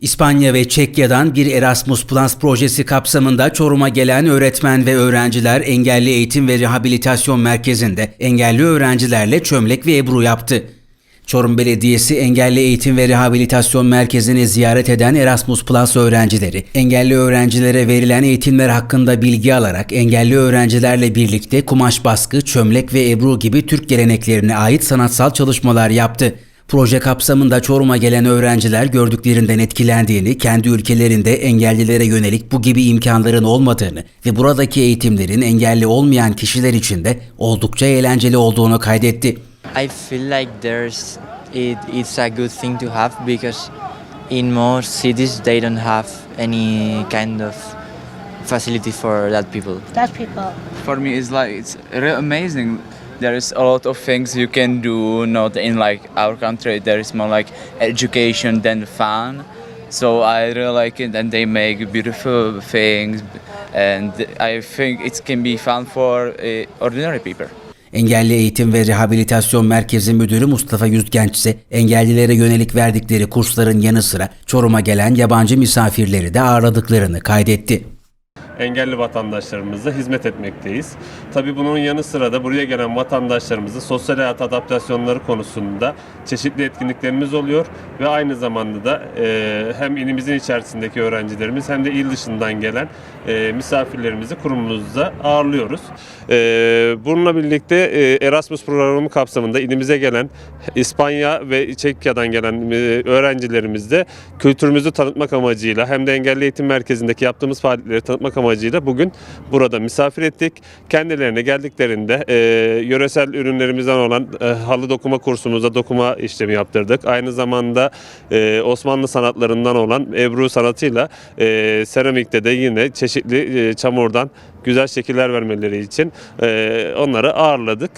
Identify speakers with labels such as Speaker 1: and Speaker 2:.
Speaker 1: İspanya ve Çekya'dan bir Erasmus Plus projesi kapsamında Çorum'a gelen öğretmen ve öğrenciler Engelli Eğitim ve Rehabilitasyon Merkezi'nde engelli öğrencilerle çömlek ve ebru yaptı. Çorum Belediyesi Engelli Eğitim ve Rehabilitasyon Merkezi'ni ziyaret eden Erasmus Plus öğrencileri, engelli öğrencilere verilen eğitimler hakkında bilgi alarak engelli öğrencilerle birlikte kumaş baskı, çömlek ve ebru gibi Türk geleneklerine ait sanatsal çalışmalar yaptı. Proje kapsamında Çorum'a gelen öğrenciler gördüklerinden etkilendiğini, kendi ülkelerinde engellilere yönelik bu gibi imkanların olmadığını ve buradaki eğitimlerin engelli olmayan kişiler için de oldukça eğlenceli olduğunu kaydetti.
Speaker 2: I feel like there's it, it's a good thing to have because in most cities they don't have any kind of facility for that people.
Speaker 3: that people.
Speaker 4: for me it's like it's really amazing there is a lot of things you can do not in like our country there is more like education than fun so i really like it and they make beautiful things and i think it can be fun for uh, ordinary people
Speaker 1: Engelli Eğitim ve Rehabilitasyon Merkezi Müdürü Mustafa Yüzgenç ise engellilere yönelik verdikleri kursların yanı sıra Çorum'a gelen yabancı misafirleri de ağırladıklarını kaydetti.
Speaker 5: Engelli vatandaşlarımıza hizmet etmekteyiz. Tabii bunun yanı sıra da buraya gelen vatandaşlarımızın sosyal hayat adaptasyonları konusunda çeşitli etkinliklerimiz oluyor ve aynı zamanda da e, hem ilimizin içerisindeki öğrencilerimiz hem de il dışından gelen e, misafirlerimizi kurumumuzda ağırlıyoruz. E, bununla birlikte e, Erasmus programı kapsamında ilimize gelen İspanya ve Çekya'dan gelen e, öğrencilerimiz de kültürümüzü tanıtmak amacıyla hem de Engelli Eğitim Merkezi'ndeki yaptığımız faaliyetleri tanıtmak amacıyla bugün burada misafir ettik. Kendilerine geldiklerinde e, yöresel ürünlerimizden olan e, halı dokuma kursumuzda dokuma işlemi yaptırdık. Aynı zamanda e, Osmanlı sanatlarından olan Ebru sanatıyla e, seramikte de yine çeşitli e, çamurdan güzel şekiller vermeleri için e, onları ağırladık.